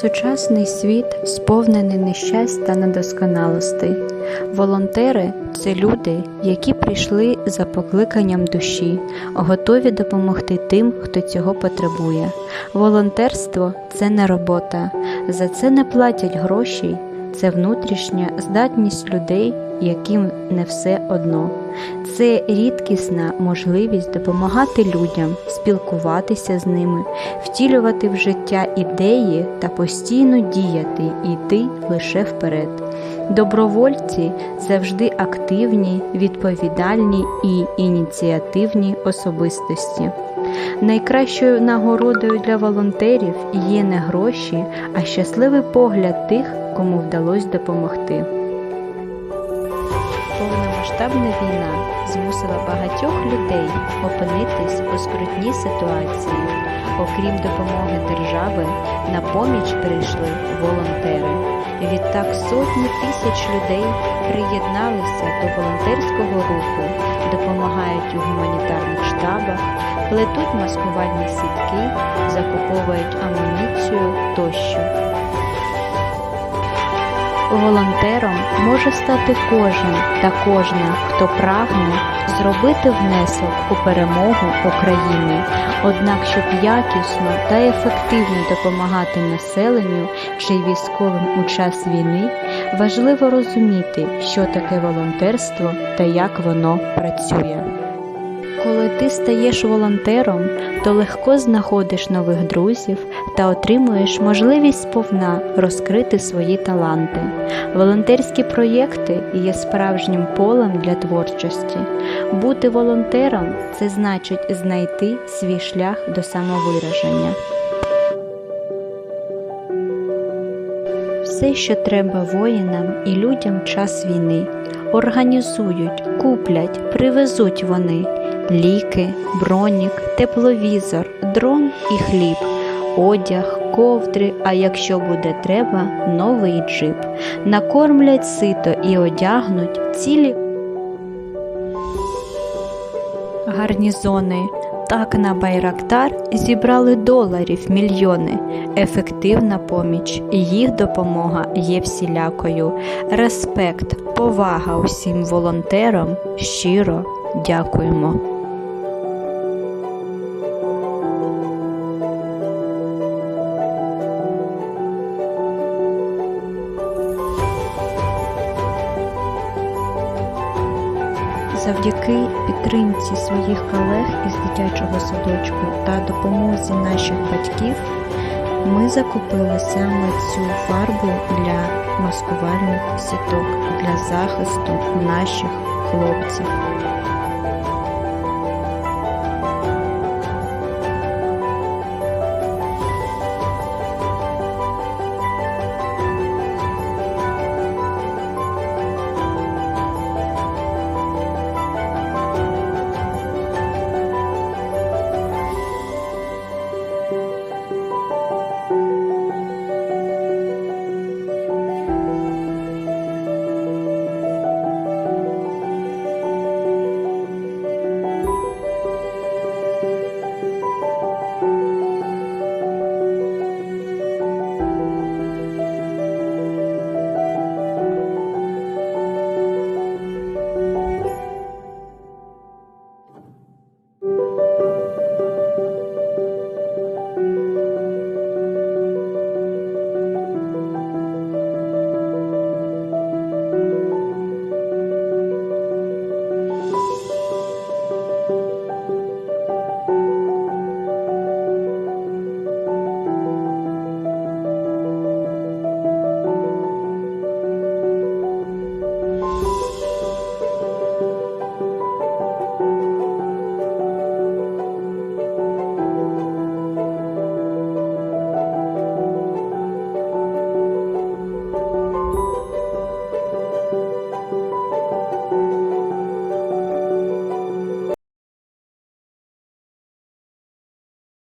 Сучасний світ сповнений нещасть та недосконалостей. Волонтери це люди, які прийшли за покликанням душі, готові допомогти тим, хто цього потребує. Волонтерство це не робота, за це не платять гроші, це внутрішня здатність людей, яким не все одно. Це рідкісна можливість допомагати людям, спілкуватися з ними, втілювати в життя ідеї та постійно діяти і йти лише вперед. Добровольці завжди активні, відповідальні і ініціативні особистості. Найкращою нагородою для волонтерів є не гроші, а щасливий погляд тих, кому вдалося допомогти. Повномасштабна війна змусила багатьох людей опинитись у скрутній ситуації. Окрім допомоги держави, на поміч прийшли волонтери. Відтак сотні тисяч людей приєдналися до волонтерського руху, допомагають у гуманітарних штабах, плетуть маскувальні сітки, закуповують амуніцію тощо. Волонтером може стати кожен та кожна, хто прагне зробити внесок у перемогу України. Однак, щоб якісно та ефективно допомагати населенню чи військовим у час війни, важливо розуміти, що таке волонтерство та як воно працює. Коли ти стаєш волонтером, то легко знаходиш нових друзів та отримуєш можливість сповна розкрити свої таланти. Волонтерські проєкти є справжнім полем для творчості. Бути волонтером це значить знайти свій шлях до самовираження. Все, що треба воїнам і людям час війни, організують, куплять, привезуть вони ліки, бронік, тепловізор, дрон і хліб, одяг, ковдри, а якщо буде треба, новий джип. Накормлять сито і одягнуть цілі гарнізони. Так на Байрактар зібрали доларів мільйони. Ефективна поміч, їх допомога є всілякою. Респект, повага усім волонтерам. Щиро дякуємо. Завдяки підтримці своїх колег із дитячого садочку та допомозі наших батьків ми закупили саме цю фарбу для маскувальних сіток для захисту наших хлопців.